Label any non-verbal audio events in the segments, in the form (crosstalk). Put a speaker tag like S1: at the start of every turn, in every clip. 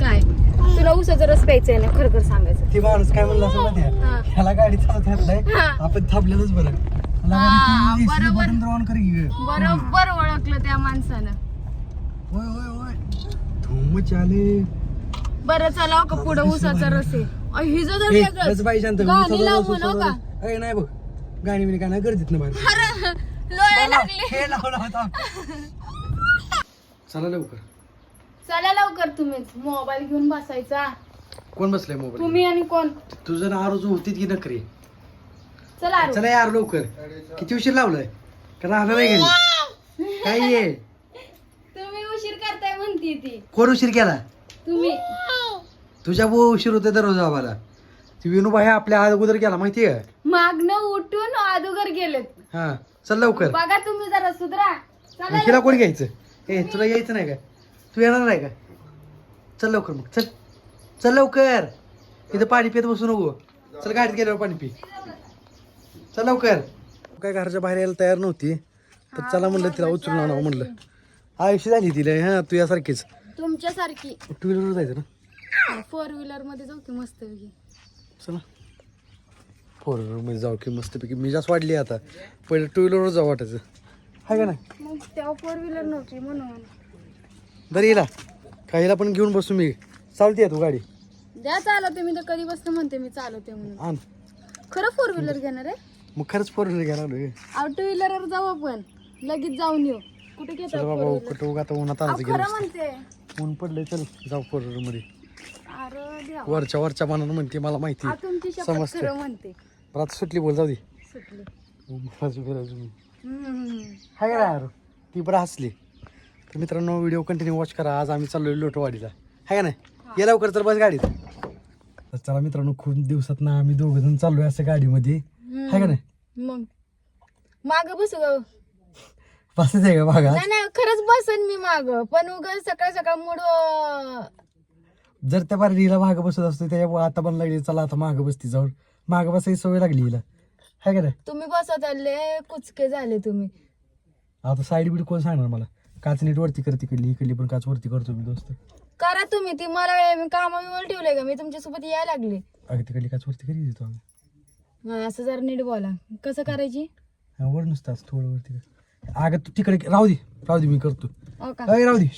S1: काय? तुला उसाचा रस प्यायचा आहे ना खरं खरं सांगायचं.
S2: ते माणूस काय म्हणला असं माहिती. आहे ह्याला गाडी नाही
S1: हा.
S2: आपण थांबलेलंच बरं.
S1: हा, बरोबर. बरोबर ओळखलं त्या माणसानं.
S2: होय होय चाले.
S1: बरं चला हो का पुढं उसाचा रस आहे. वेगळंच. गाणी लाव
S2: नाही बघ. गाणी बिणी काय नाही ना बाहेर
S1: लोळे लागले.
S2: चला लवकर (laughs)
S1: चला लवकर तुम्हीच. मोबाईल घेऊन बसायचा.
S2: कोण बसलाय मोबाईल
S1: तुम्ही आणि कोण?
S2: तुझं ना आरोज होती की नकरी?
S1: चला आरू.
S2: चला यार लवकर. किती उशीर लावलाय? का राहणार नाही घरी? काय ये
S1: तुम्ही उशीर करताय म्हणती ती.
S2: कोण उशीर केला?
S1: तुम्ही.
S2: तुझ्या भाऊ उशीर होते दररोज आम्हाला. ती विनूबाई आपल्या अगोदर गेला माहितीये का?
S1: मागणं उठून अदोगर गेलेत.
S2: हा चल लवकर.
S1: बघा तुम्ही जरा सुधरा. चला
S2: हिला कोण घ्यायचं? ए तुला यायचं नाही का? तू येणार नाही का? चल लवकर मग चल. चल लवकर. इथं पाणी पित बसू नको. चल गाडीत गेल्यावर पाणी पी. चल लवकर. काय घराच्या बाहेर यायला तयार नव्हती. तर चला म्हणलं तिला उचलून आणावं म्हणलं. आयुष्य झाली तिला हा तू यासारखीच.
S1: तुमच्यासारखी.
S2: टू व्हीलरवर जायचं ना?
S1: फोर व्हीलरमध्ये जाऊ की मस्त
S2: चला. फोर व्हीलरमध्ये जाऊ की मस्तपैकी मी जास्त वाढली आता. पहिलं टू व्हीलरवर जाऊ वाटायचं. हाय का नाही?
S1: मग तेव्हा फोर व्हीलर नव्हती म्हणून.
S2: बरं येला. काहीला पण घेऊन बसू मी. चालते तू गाडी.
S1: द्या चालवते मी तर कधी बसतं म्हणते मी चालवते म्हणून.
S2: आण.
S1: खरं फोर व्हीलर घेणार आहे?
S2: मग खरंच फोर व्हीलर घ्यायला
S1: आउट टू व्हीलरवर जाऊ आपण. लगेच जाऊन येऊ. कुठे घेतो
S2: चल बाबा कुठं उगा आता उन्हात आणायचं
S1: खरं
S2: गेलं
S1: म्हणते.
S2: ऊन पडलंय चल जाऊ फोर व्हीलरमध्ये.
S1: अरे देवा.
S2: वरच्या वरच्या मनानं म्हणते मला माहिती.
S1: आ, तुमची शपथ
S2: समजते.
S1: खरं म्हणते.
S2: आता सुटली बोल जाऊ दे.
S1: सुटली.
S2: फिरायचं फिरायचं मी.
S1: हम्म.
S2: हाय का नाही यार? ती बरं हसली. तर मित्रांनो व्हिडिओ कंटिन्यू वॉच करा. आज आम्ही चाललोय लोटवाडीला. हाय का नाही? ये लवकर तर बस गाडीत. तर चला मित्रांनो खूप दिवसात ना आम्ही दोघ जण चाललोय असं गाडीमध्ये. हाय का नाही?
S1: मग? माग बसू ग.
S2: बसच आहे का बघा
S1: नाही नाही खरंच बसन मी माग. पण उग सकाळ सकाळ मूड
S2: जर त्या बारीला माग बसत असतो त्याच्यामुळे आता पण लागली. चला आता माग बसती जाऊन. माग बसायची सवय लागली हिला. हाय का नाही?
S1: तुम्ही बसत आले कुचके झाले तुम्ही.
S2: आता साईड बीड कोण सांगणार मला? काच नीट वरती कर तिकडली इकडली पण काच वरती करतो मी दोस्त.
S1: करा तुम्ही ती मला वेळ मी कामा बिमाला ठेवलंय का मी तुमच्यासोबत यायला लागले.
S2: अगं तिकडली काच वरती करी देतो आम्ही?
S1: हा, असं जरा नीट बोला. कसं करायची?
S2: हा, वर नुसतं असं थोडं वरती कर. अगं तू तिकडे राहू दे राहू दे मी करतो.
S1: हो का?
S2: अय राहू दे.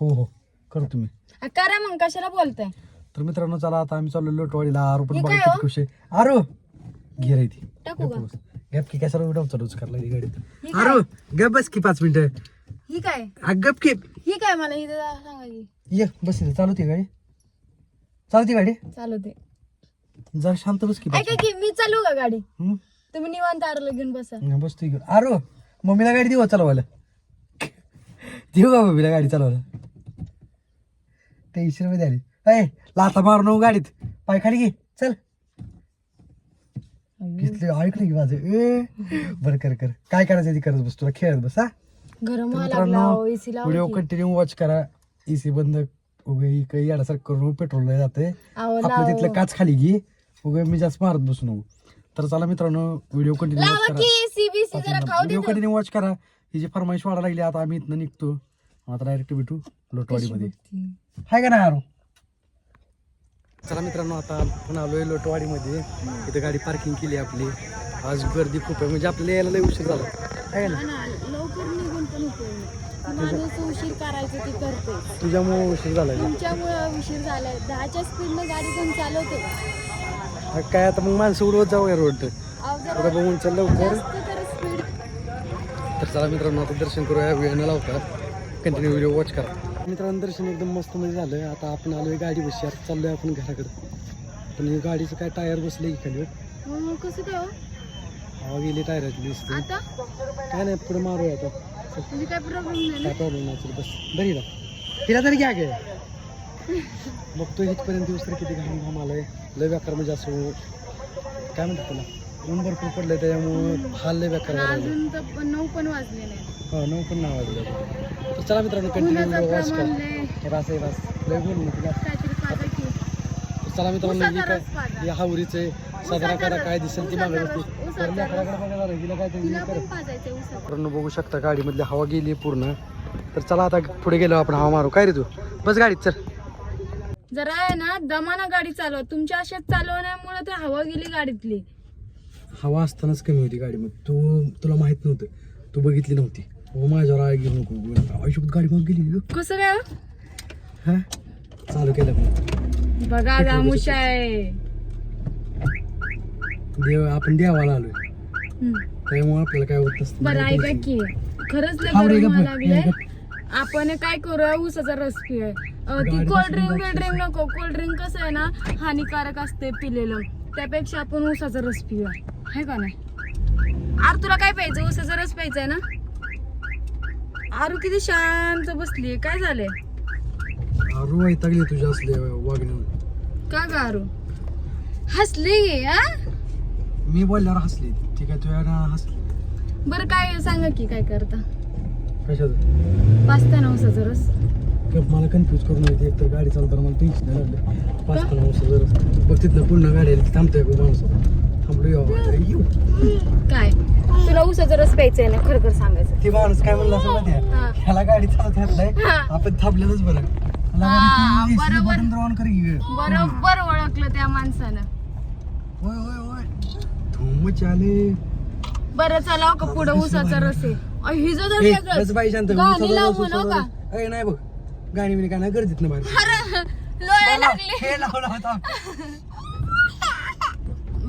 S2: हो हो करतो मी.
S1: करा मग कशाला बोलताय?
S2: तर मित्रांनो चला आता आम्ही चाललो लोटवाडीला. आरो पण
S1: हे
S2: बघा किती
S1: हो?
S2: खुश आहे. आरो घे रे ती.
S1: टाकू का?
S2: गप की कशाला उडव चालूच करला ती गाडीत
S1: हे काय?
S2: आरो गप बस की पाच मिनिटं.
S1: ही काय?
S2: हा, गप की.
S1: ही काय मला इथं जा- सांगा की.
S2: ये बस इथं. चालवते गाडी. चालते गाडी.
S1: चालवते
S2: जरा शांत बस की
S1: ऐका की मी चालू का गाडी?
S2: हम्म?
S1: तुम्ही निवांत आरला घेऊन बसा.
S2: हा, बसतो इकडं आरो मम्मीला गाडी देऊ का चालवायला? देऊ का मम्मीला गाडी चालवायला? तेवीसशे रुपये द्याली अय लाथा मारू नको गाडीत. पाय खाली घे. चल. घेतले ऐकलं की माझं ए बरं कर कर. काय करायचं ते करत बस तुला खेळत बस हा?
S1: गरम
S2: तर मित्रांनो
S1: एसी
S2: व्हिडिओ कंटिन्यू वॉच करा. एसी बंद उगे काही याडासारखं करून पेट्रोल जाते आपलं तिथलं काच खाली घे. उगे मी जास्त मारत बसू नको. तर चला मित्रांनो व्हिडिओ कंटिन्यू वॉच करा.
S1: की एसी बीसी जरा खाऊ दे
S2: व्हिडिओ कंटिन्यू वॉच करा. ही जी फरमाईश वाढा लागली आता आम्ही इथनं निघतो. आता डायरेक्ट भेटू लोटवाडीमध्ये. हाय का नाही आरो? चला मित्रांनो आता आपण आलोय लोटवाडीमध्ये. इथं गाडी पार्किंग केली आपली. आज गर्दी खूप आहे. म्हणजे आपल्याला यायला लय उशीर झाला. आहे का ना
S1: लवकर निघून पण उपयोग माणूस उशीर करायचं ते करते
S2: तुझ्यामुळे उशीर झाला
S1: तुमच्यामुळे उशीर झालाय. दहाच्या स्पीडनं गाडी कोण चालवते
S2: काय आता मग माणसं उडवत जाऊया रोड
S1: अहो, जरा
S2: आता बघून चल लवकर.
S1: जास्त तर स्पीड
S2: तर चला मित्रांनो आता दर्शन करूया. वेळ न लावता. कंटिन्यू व्हिडिओ वॉच करा. मित्रांनो दर्शन एकदम मस्त मध्ये झालं आता आपण आलोय गाडी बसली आता चाललोय आपण घराकडे. पण हे गाडीचं काय टायर बसले की खाली
S1: मग कसं काय हो?
S2: हवा गेली टायराची दिसते.
S1: आता?
S2: काय नाही पुढे मारूया आता.
S1: म्हणजे काय प्रॉब्लेम नाही ना?
S2: काय प्रॉब्लेम नाही चल बस. बरी ना तिला तरी घ्या गे. बघतो इथपर्यंत दिवस तर किती घाम घाम आलाय. लय बेकार म्हणजे असं काय म्हणतात त्याला? ऊन भरपूर पडलंय त्याच्यामुळं हाल लय बेकार व्हायला लागले.
S1: अजून तर पण नऊ पण वाजले नाही
S2: हो नऊ पण नाव वाजलं. तर चला मित्रांनो कंटिन्यू
S1: उन्हाचं
S2: वॉच
S1: प्रमाण
S2: करा.
S1: लय.
S2: हे रास आहे रास. लय बोल ना तुला
S1: काहीतरी पाजा की.
S2: तर चला मित्रांनो हे
S1: उसाचा रस पाजा.
S2: या हावरीचे साजरा करा काय दिसेल ती
S1: उसाचा रस,
S2: बघायला लागलं, हिला काय
S1: तिला उसाचा.
S2: मित्रांनो बघू शकता गाडीमधली हवा गेली पूर्ण. तर चला आता पुढे गेलो आपण हवा मारू. काय रे तू? बस गाडीत चल.
S1: जरा आहे ना दमाना गाडी चालवा. तुमच्या अशाच चालवण्यामुळे ते हवा गेली गाडीतली.
S2: हवा असतानाच कमी होती गाडी. मग तू तुला माहीत नव्हतं. तू बघितली नव्हती. हो माझ्यावर आय घेऊ नको. आयुष्यात गाडी मग गेली.
S1: कसं काय? हो?
S2: चालू केलं मग
S1: बघा गामुश आहे.
S2: देव आपण देवाला आलोय. त्यामुळे आपल्याला काय होत नसतं.
S1: बरं ऐका की खरंच लय गरम लागलंय. आपण काय करूया? ऊसाचा रस पिऊया अं, ती कोल्ड्रिंक
S2: बसून
S1: बिल्ड्रिंक नको. कोल्ड्रिंक कसं आहे ना हानिकारक असते पिलेलं. त्यापेक्षा आपण ऊसाचा रस पिऊया आहे का नाही? आर तुला काय प्यायचं? ऊसाचा रस प्यायचा आहे ना? आरू किती शांत बसली काय झालंय?
S2: अरू वैतागली तुझ्या असले वागण्यावर.
S1: का ग आरू? हसली हा
S2: मी बोलल्यावर हसली. ठीक आहे तुझ्या हसली.
S1: बरं काय सांगा की काय करता?
S2: कशात
S1: पाचता ना ऊसाचा रस.
S2: मला कन्फ्यूज करून येते एक तर गाडी चालताना मला टेन्शन लागलं पाच पण जर बघ तिथनं पुन्हा गाडी आली थांबतोय गो माणूस. थांबलो
S1: काय? तुला ऊसाचा रस प्यायचा आहे ना खरं खरं सांगायचं.
S2: ती माणूस काय म्हणला असं माहिती
S1: हा.
S2: आहे ह्याला गाडी चालत घातलाय
S1: हा.
S2: आपण थांबलेलंच बरं.
S1: हा, बरोबर. बरोबर ओळखलं त्या माणसानं.
S2: होय होय होय. धूम चाले.
S1: बरं चला का पुढं ऊसाचा रस आहे.
S2: बस बाई शांत
S1: गाणी लाव म्हणू का?
S2: ए, नाही बघ. गाणी बिणी काय नाही गर्दीत ना बाहेर.
S1: अरे लोळे लागले.
S2: हे लावला होता. (laughs)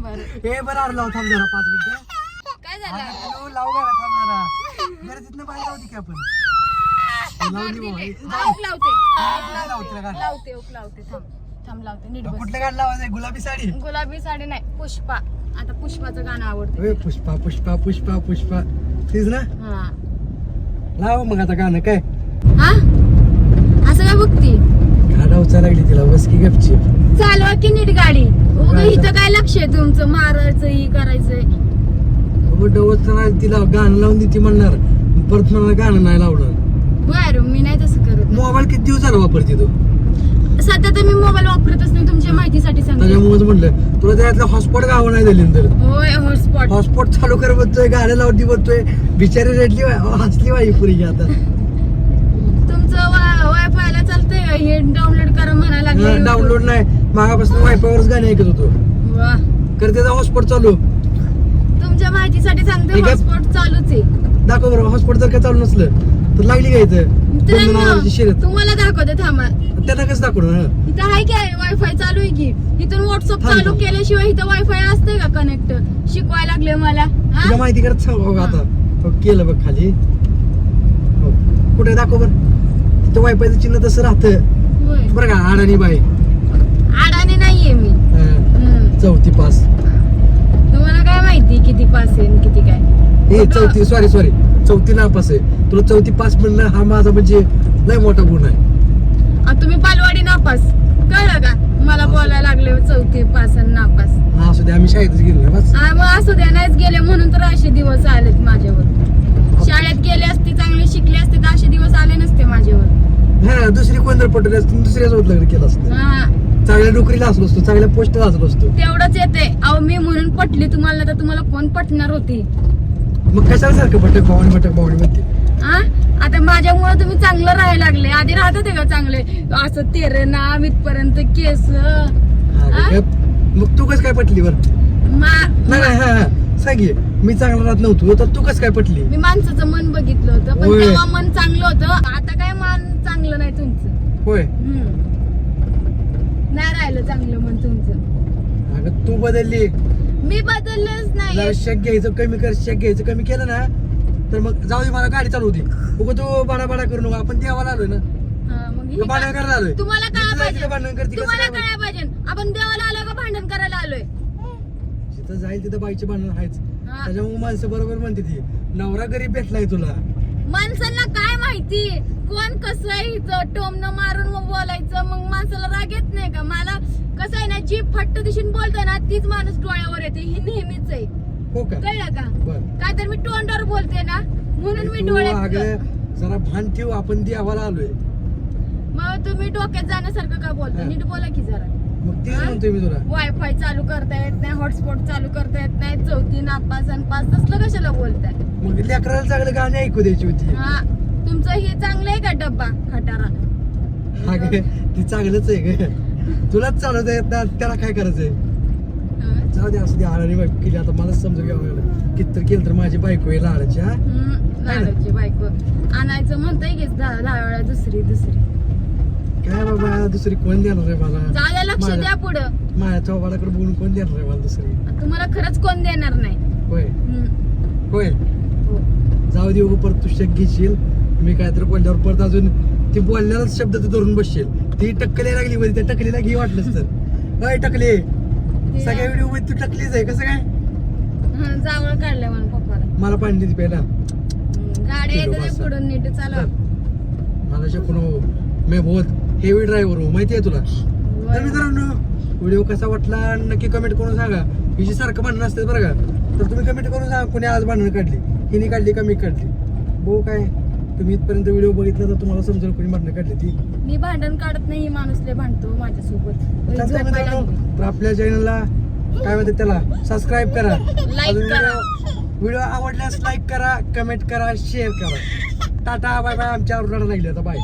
S2: हे बरं आलं लाव थांब जरा पाच मिनिटं.
S1: काय झालं?
S2: लाव गाणं थांब जरा. गर्दीत ना बाहेर लावती की आपण.
S1: लावते. थांब थांब लावते नीट
S2: कुठलं गाणं लावायचं गुलाबी साडी?
S1: गुलाबी साडी नाही पुष्पा. आता पुष्पाचं गाणं आवडतं
S2: पुष्पा पुष्पा पुष्पा पुष्पा. तीच ना?
S1: हा.
S2: लाव मग आता गाणं काय?
S1: हा असं काय बघती
S2: गाडा उचा लागली तिला बस की गपची
S1: चालवा की नीट गाडी. उगा इथं काय लक्ष आहे तुमचं? मारायचं ही करायचंय.
S2: डवच तिला गाणं लावून देते म्हणणार. परत मला गाणं नाही लावणार.
S1: बरं मी नाही तसं करत.
S2: मोबाईल किती दिवस झाला वापरते तू?
S1: सध्या तर मी मोबाईल वापरतच नाही तुमच्या माहितीसाठी सांगते.
S2: त्याच्यामुळेच म्हणलं तुला त्यातलं हॉटस्पॉट गावं नाही दिली तर?
S1: होय हॉटस्पॉट
S2: हॉटस्पॉट चालू कर बोलतोय गाणं लावती बोलतोय बिचारी रडली हसली वाई पुरी आता. (laughs)
S1: वायफायला चालतंय का? हे डाउनलोड करा म्हणायला लागले
S2: डाउनलोड नाही. मागापासून वायफायवरच गाणे ऐकत होतो.
S1: वा.
S2: कर त्याचा हॉटस्पॉट चालू.
S1: तुमच्या माहितीसाठी सांगते
S2: ठीक आहे.
S1: हॉटस्पॉट चालूच आहे.
S2: दाखव बरं हॉटस्पॉट जर का चालू नसलं तर लागली काय इथं?
S1: तर
S2: शिरत.
S1: तुम्हाला दाखवते थांबा.
S2: त्यांना कसं दाखवणार?
S1: इथं आहे काय वायफाय चालू आहे की? इथून व्हॉट्सअप
S2: थांब,
S1: चालू
S2: थांब.
S1: केल्याशिवाय इथं वायफाय असते का कनेक्ट शिकवायला लागले मला. हा?
S2: तुला माहिती करत सांग बघ आता. हो, केलं बघ खाली. हो. कुठे दाखव बरं. तिथं वायफायचं चिन्ह तसं राहतं.
S1: होय.
S2: बरं का अडाणी बाई.
S1: अडाणी नाहीये मी.
S2: हं.
S1: हम्म.
S2: चौथी पास.
S1: तुम्हाला काय माहिती किती पास आहे आणि किती काय?
S2: ए चौथी सॉरी सॉरी चौथी नापास आहे. तुला चौथी पास म्हणणं हा माझा म्हणजे लय मोठा गुण आहे.
S1: आ, तुम्ही बालवाडी नापास कळलं का? मला बोलायला लागले चौथी पास आणि नापास
S2: हा असू दे आम्ही शाळेतच गेलो बस.
S1: आ, मग असू द्या नाहीच गेले म्हणून तर असे दिवस आलेत माझ्यावर शाळेत गेले असते चांगले शिकले असते तर असे दिवस आले नसते माझ्यावर
S2: हा दुसरी कोण जर पटवली असती दुसऱ्या सोबत लग्न केलं असतं.
S1: हा.
S2: चांगल्या नोकरीला असलो असतो चांगल्या पोस्टला असलो असतो
S1: तेवढंच येते. अहो मी म्हणून पटली तुम्हाला तर तुम्हाला कोण पटणार होती?
S2: मग कशाला सारखं भटक भावनी भटक भावनी म्हणते?
S1: हा? आता माझ्यामुळे तुम्ही चांगलं राहायला लागले. आधी राहत होते का चांगले? असं तेरे नाम इथपर्यंत केस.
S2: हा? गप. मग तू कस काय पटली बर?
S1: मा-
S2: नाही नाही, हा हा. सांग ये. मी चांगला राहत नव्हतो तर तू कस काय पटली?
S1: मी माणसाचं मन बघितलं होतं पण
S2: होय.
S1: तेव्हा मन चांगलं होतं. आता काय मन चांगलं नाही तुमचं?
S2: होय.
S1: नाही राहिलं चांगलं मन तुमचं.
S2: अगं तू बदलली.
S1: मी बदललेच नाही.
S2: शेक घ्यायचं कमी कर शेक घ्यायचं. कमी केलं ना तर मग जाऊ दे मला गाडी चालू होती उगा तू बाडा बाडा करू नको आपण देवाला आलोय ना.
S1: हा, मग हे
S2: भांडण
S1: काय-
S2: करायला आलोय.
S1: तुम्हाला काय
S2: जायचं
S1: पाहिजे?
S2: भांडण करते कसं
S1: तुम्हाला पाहिजे? आपण देवाला आलोय का भांडण करायला आलोय?
S2: जिथं जाईल तिथं बाईचे भांडण आहेच.
S1: हा.
S2: त्याच्यामुळे माणसं बरोबर म्हणते ती नवरा गरीब भेटलाय तुला.
S1: माणसांना काय माहिती? कोण इथं. टोमनं मारून मग बोलायचं. मग माणसाला राग येत नाही का? मला कसं आहे ना जी फट्ट दिशून बोलतो ना तीच माणूस डोळ्यावर येते. हे नेहमीच आहे.
S2: हो का?
S1: कळलं का?
S2: बर.
S1: काय तर मी तोंडावर बोलते ना म्हणून मी
S2: तू
S1: डोळ्यात
S2: अगं जरा भान ठेव आपण देवाला आलोय.
S1: मग तुम्ही डोक्यात जाण्यासारखं का बोलता?
S2: हा.
S1: नीट बोला की जरा.
S2: मग तेच
S1: हा?
S2: म्हणतोय मी तुला.
S1: वायफाय चालू करता येत नाही हॉटस्पॉट चालू करता येत नाही चौथी नापास आणि पास तसलं कशाला बोलताय?
S2: मग लेकराला चांगलं गाणी ऐकू द्यायची होती.
S1: हा. तुमचं हे चांगलं आहे का डब्बा? खटारा.
S2: हा गे ती चांगलंच आहे ग. तुलाच चालवता येत त्याला काय करायचंय?
S1: हं.
S2: जाऊ दे असं दे आळाने बायको केली. आता मलाच समजून घ्यावं लागलं. किती केलं तर माझी बायको आहे लाडाची हा?
S1: लाडाची बायको. आणायचं म्हणताय की दहा वेळा दुसरी दुसरी.
S2: काय बाबा दुसरी कोण देणार आहे मला?
S1: लक्ष द्या पुढं.
S2: माझ्या चौबाडाकडे बोलून कोण देणार आहे मला दुसरी?
S1: तुम्हाला खरंच कोण देणार नाही.
S2: होय.
S1: हं.
S2: होय.
S1: हो.
S2: जाऊ दे परत तू शक घेशील. मी काहीतरी बोलल्यावर परत अजून ती बोलण्यालाच शब्द तू धरून बसशील. ती टक्कली लागली मध्ये त्या टकलीला घे वाटलंच तर. अय टकले? सगळ्या व्हिडिओमध्ये तू टकलीच आहे कसं काय?
S1: हं, जावळ काढलंय मला पप्पाला.
S2: मला पाणी देते पहिला
S1: गाडी येते
S2: बसा.
S1: ते पुढून नीट चालव
S2: मला शकून हो. मी बहुत हेवी ड्रायव्हर हो माहिती आहे तुला? तर मित्रांनो व्हिडिओ कसा वाटला नक्की कमेंट करून सांगा. हिची सारखं भांडण असते बरं का तर तुम्ही कमेंट करून सांगा कोणी आज भांडण काढली. हिने काढली का मी काढली? भाऊ काय. तुम्ही इथपर्यंत व्हिडिओ बघितला तर तुम्हाला समजेल कोणी भांडण काढली ती.
S1: मी भांडण काढत नाही माणूस लय भांडतो माझ्यासोबत.
S2: चालतंय मित्रांनो. तर आपल्या चॅनलला काय म्हणतात त्याला? सबस्क्राईब करा. अजून
S1: करा.
S2: व्हिडिओ आवडल्यास लाईक करा कमेंट करा शेअर करा. टाटा बाय बाय आमच्या रडायला लागली आता बाय